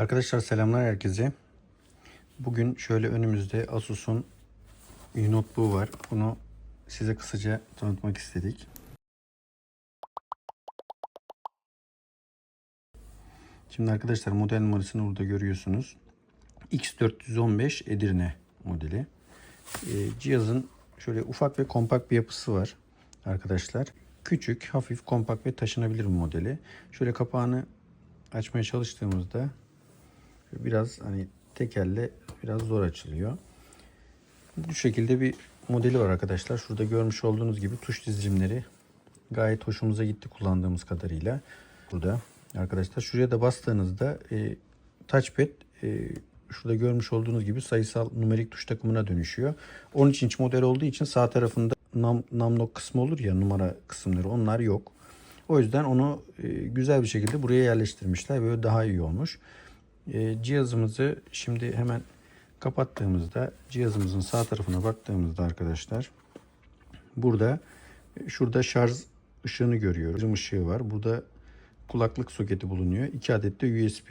Arkadaşlar selamlar herkese. Bugün şöyle önümüzde Asus'un bir notebook'u var. Bunu size kısaca tanıtmak istedik. Şimdi arkadaşlar model numarasını burada görüyorsunuz. X415 Edirne modeli. Ee, cihazın şöyle ufak ve kompakt bir yapısı var arkadaşlar. Küçük, hafif, kompakt ve taşınabilir bir modeli. Şöyle kapağını açmaya çalıştığımızda biraz hani tekerle biraz zor açılıyor. Bu şekilde bir modeli var arkadaşlar. Şurada görmüş olduğunuz gibi tuş dizimleri gayet hoşumuza gitti kullandığımız kadarıyla. Burada arkadaşlar şuraya da bastığınızda e, touchpad e, şurada görmüş olduğunuz gibi sayısal numerik tuş takımına dönüşüyor. 13 inç model olduğu için sağ tarafında num, numlock kısmı olur ya numara kısımları onlar yok. O yüzden onu e, güzel bir şekilde buraya yerleştirmişler. Böyle daha iyi olmuş. E, cihazımızı şimdi hemen kapattığımızda cihazımızın sağ tarafına baktığımızda arkadaşlar burada e, şurada şarj ışığını görüyoruz. Işığı var. Burada kulaklık soketi bulunuyor. 2 adet de USB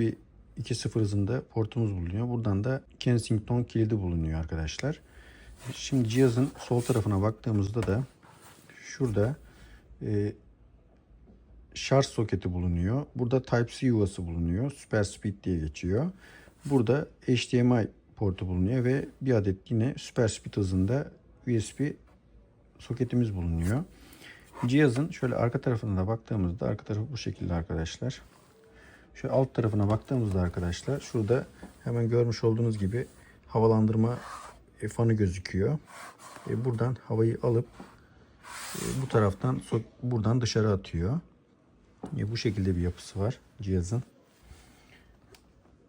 2.0 hızında portumuz bulunuyor. Buradan da Kensington kilidi bulunuyor arkadaşlar. Şimdi cihazın sol tarafına baktığımızda da şurada e, şarj soketi bulunuyor. Burada Type-C yuvası bulunuyor. Super Speed diye geçiyor. Burada HDMI portu bulunuyor ve bir adet yine Super Speed hızında USB soketimiz bulunuyor. Cihazın şöyle arka tarafına da baktığımızda arka tarafı bu şekilde arkadaşlar. Şöyle alt tarafına baktığımızda arkadaşlar şurada hemen görmüş olduğunuz gibi havalandırma e, fanı gözüküyor. E, buradan havayı alıp e, bu taraftan buradan dışarı atıyor. Bu şekilde bir yapısı var cihazın.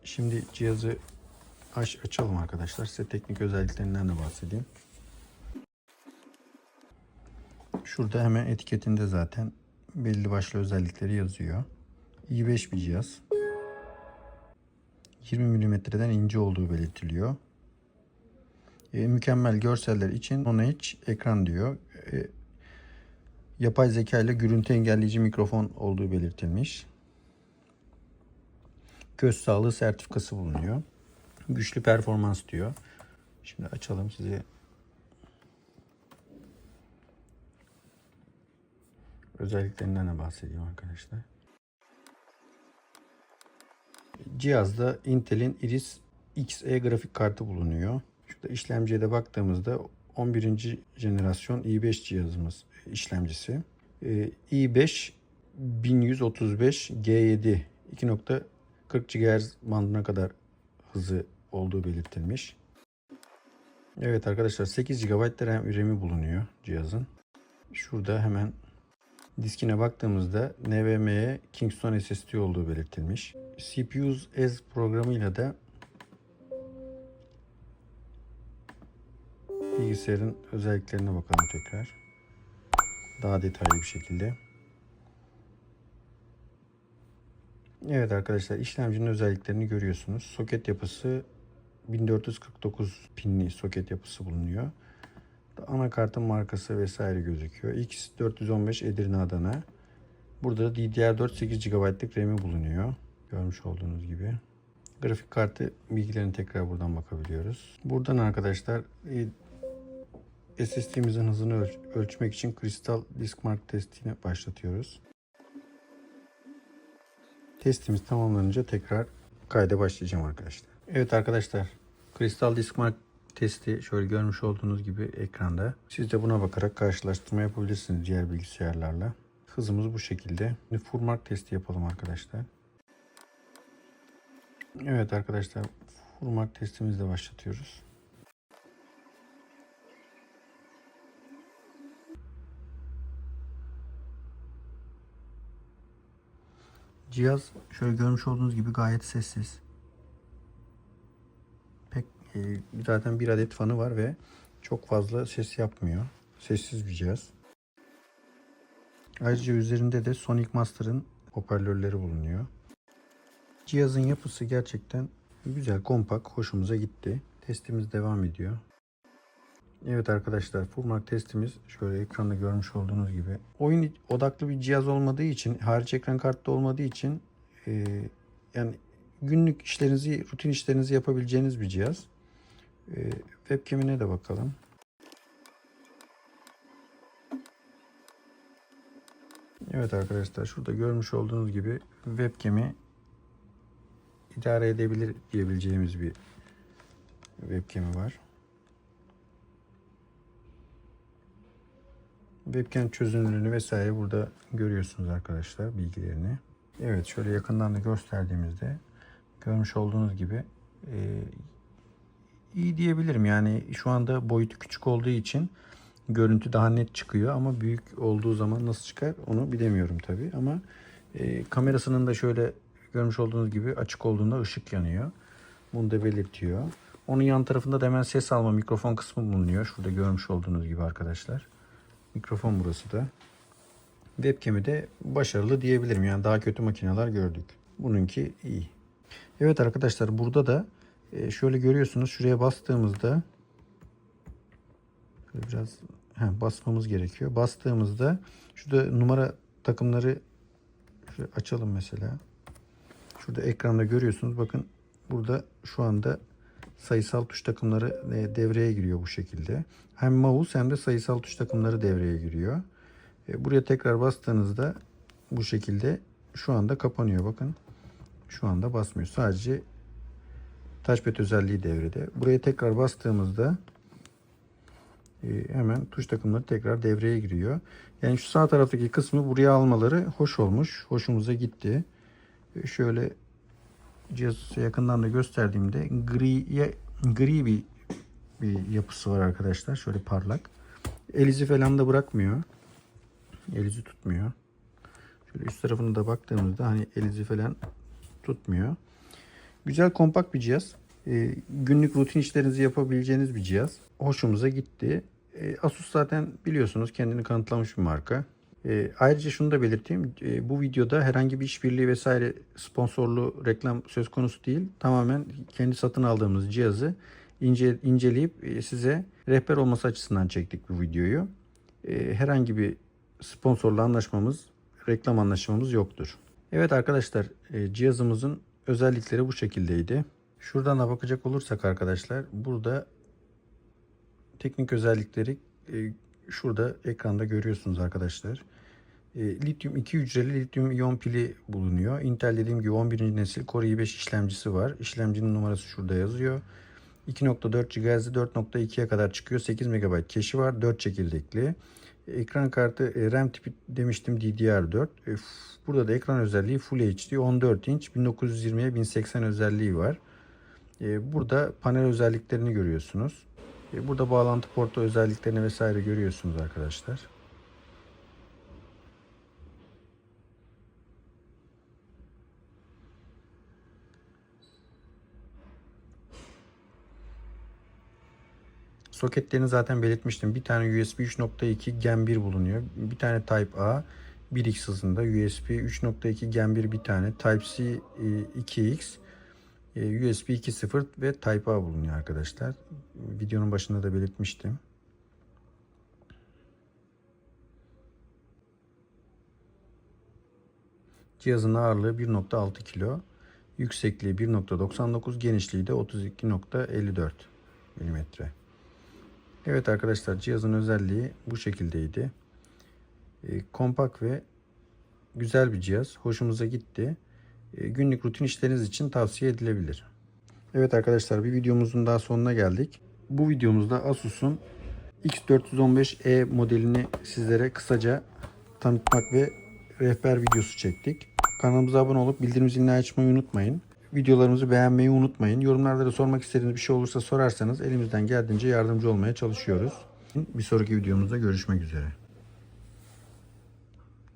Şimdi cihazı aç, açalım arkadaşlar. Size teknik özelliklerinden de bahsedeyim. Şurada hemen etiketinde zaten belli başlı özellikleri yazıyor. i5 bir cihaz. 20 mm'den ince olduğu belirtiliyor. E, mükemmel görseller için 10H ekran diyor. E, yapay zeka ile gürültü engelleyici mikrofon olduğu belirtilmiş. Göz sağlığı sertifikası bulunuyor. Güçlü performans diyor. Şimdi açalım size. Özelliklerinden de bahsedeyim arkadaşlar. Cihazda Intel'in Iris Xe grafik kartı bulunuyor. Şurada işlemciye de baktığımızda 11. jenerasyon i5 cihazımız işlemcisi. Ee, i5 1135 G7 2.40 GHz bandına kadar hızı olduğu belirtilmiş. Evet arkadaşlar 8 GB RAM RAM'i bulunuyor cihazın. Şurada hemen diskine baktığımızda NVMe Kingston SSD olduğu belirtilmiş. CPU's Ez programıyla da bilgisayarın özelliklerine bakalım tekrar. Daha detaylı bir şekilde. Evet arkadaşlar işlemcinin özelliklerini görüyorsunuz. Soket yapısı 1449 pinli soket yapısı bulunuyor. Anakartın markası vesaire gözüküyor. X415 Edirne Adana. Burada da DDR4 8 GB'lık RAM'i bulunuyor. Görmüş olduğunuz gibi. Grafik kartı bilgilerini tekrar buradan bakabiliyoruz. Buradan arkadaşlar SSD'mizin hızını ölç ölçmek için Crystal Disk Mark testini başlatıyoruz. Testimiz tamamlanınca tekrar kayda başlayacağım arkadaşlar. Evet arkadaşlar Crystal Disk Mark testi şöyle görmüş olduğunuz gibi ekranda. Siz de buna bakarak karşılaştırma yapabilirsiniz diğer bilgisayarlarla. Hızımız bu şekilde. Şimdi full mark testi yapalım arkadaşlar. Evet arkadaşlar full mark testimizle başlatıyoruz. Cihaz şöyle görmüş olduğunuz gibi gayet sessiz. Pek e, zaten bir adet fanı var ve çok fazla ses yapmıyor. Sessiz bir cihaz. Ayrıca üzerinde de Sonic Master'ın hoparlörleri bulunuyor. Cihazın yapısı gerçekten güzel, kompakt, hoşumuza gitti. Testimiz devam ediyor. Evet arkadaşlar Fullmark testimiz şöyle ekranda görmüş olduğunuz gibi. Oyun odaklı bir cihaz olmadığı için harici ekran kartı olmadığı için e, yani günlük işlerinizi, rutin işlerinizi yapabileceğiniz bir cihaz. Ee, webcam'ine de bakalım. Evet arkadaşlar şurada görmüş olduğunuz gibi webcam'i idare edebilir diyebileceğimiz bir webcam'i var. Webcam çözünürlüğünü vesaire burada görüyorsunuz arkadaşlar bilgilerini. Evet şöyle yakından da gösterdiğimizde görmüş olduğunuz gibi e, iyi diyebilirim. Yani şu anda boyutu küçük olduğu için görüntü daha net çıkıyor ama büyük olduğu zaman nasıl çıkar onu bilemiyorum tabi ama e, kamerasının da şöyle görmüş olduğunuz gibi açık olduğunda ışık yanıyor. Bunu da belirtiyor. Onun yan tarafında da hemen ses alma mikrofon kısmı bulunuyor. Şurada görmüş olduğunuz gibi arkadaşlar. Mikrofon burası da. Webcam'i de başarılı diyebilirim. Yani daha kötü makineler gördük. Bununki iyi. Evet arkadaşlar burada da e, şöyle görüyorsunuz. Şuraya bastığımızda biraz he, basmamız gerekiyor. Bastığımızda şurada numara takımları açalım mesela. Şurada ekranda görüyorsunuz. Bakın burada şu anda sayısal tuş takımları e, devreye giriyor bu şekilde. Hem mouse hem de sayısal tuş takımları devreye giriyor. E, Buraya tekrar bastığınızda bu şekilde şu anda kapanıyor. Bakın şu anda basmıyor. Sadece touchpad özelliği devrede. Buraya tekrar bastığımızda e, hemen tuş takımları tekrar devreye giriyor. Yani şu sağ taraftaki kısmı buraya almaları hoş olmuş. Hoşumuza gitti. Şöyle cihazı yakından da gösterdiğimde griye gri bir bir yapısı var arkadaşlar. Şöyle parlak. El izi falan da bırakmıyor. El izi tutmuyor. Şöyle üst tarafına da baktığımızda hani el izi falan tutmuyor. Güzel kompakt bir cihaz. Ee, günlük rutin işlerinizi yapabileceğiniz bir cihaz. Hoşumuza gitti. Ee, Asus zaten biliyorsunuz kendini kanıtlamış bir marka. Ee, ayrıca şunu da belirteyim. Ee, bu videoda herhangi bir işbirliği vesaire sponsorlu reklam söz konusu değil. Tamamen kendi satın aldığımız cihazı ince, inceleyip e, size rehber olması açısından çektik bu videoyu. Ee, herhangi bir sponsorla anlaşmamız, reklam anlaşmamız yoktur. Evet arkadaşlar e, cihazımızın özellikleri bu şekildeydi. Şuradan da bakacak olursak arkadaşlar burada teknik özellikleri e, şurada ekranda görüyorsunuz arkadaşlar. E, lityum 2 hücreli lityum iyon pili bulunuyor. Intel dediğim gibi 11. nesil Core i5 işlemcisi var. İşlemcinin numarası şurada yazıyor. 2.4 GHz'de 4.2'ye kadar çıkıyor. 8 MB cache'i var. 4 çekirdekli. Ekran kartı e, RAM tipi demiştim DDR4. E, Burada da ekran özelliği Full HD 14 inç 1920'ye 1080 özelliği var. E, Burada panel özelliklerini görüyorsunuz. E, Burada bağlantı portu özelliklerini vesaire görüyorsunuz arkadaşlar. Soketlerini zaten belirtmiştim. Bir tane USB 3.2 Gen 1 bulunuyor. Bir tane Type A 1X hızında USB 3.2 Gen 1 bir tane. Type C e, 2X e, USB 2.0 ve Type A bulunuyor arkadaşlar. Videonun başında da belirtmiştim. Cihazın ağırlığı 1.6 kilo. Yüksekliği 1.99, genişliği de 32.54 milimetre. Evet arkadaşlar cihazın özelliği bu şekildeydi. E, kompakt ve güzel bir cihaz. Hoşumuza gitti. E, günlük rutin işleriniz için tavsiye edilebilir. Evet arkadaşlar bir videomuzun daha sonuna geldik. Bu videomuzda Asus'un X415E modelini sizlere kısaca tanıtmak ve rehber videosu çektik. Kanalımıza abone olup bildirim zilini açmayı unutmayın. Videolarımızı beğenmeyi unutmayın. Yorumlarda da sormak istediğiniz bir şey olursa sorarsanız elimizden geldiğince yardımcı olmaya çalışıyoruz. Bir sonraki videomuzda görüşmek üzere.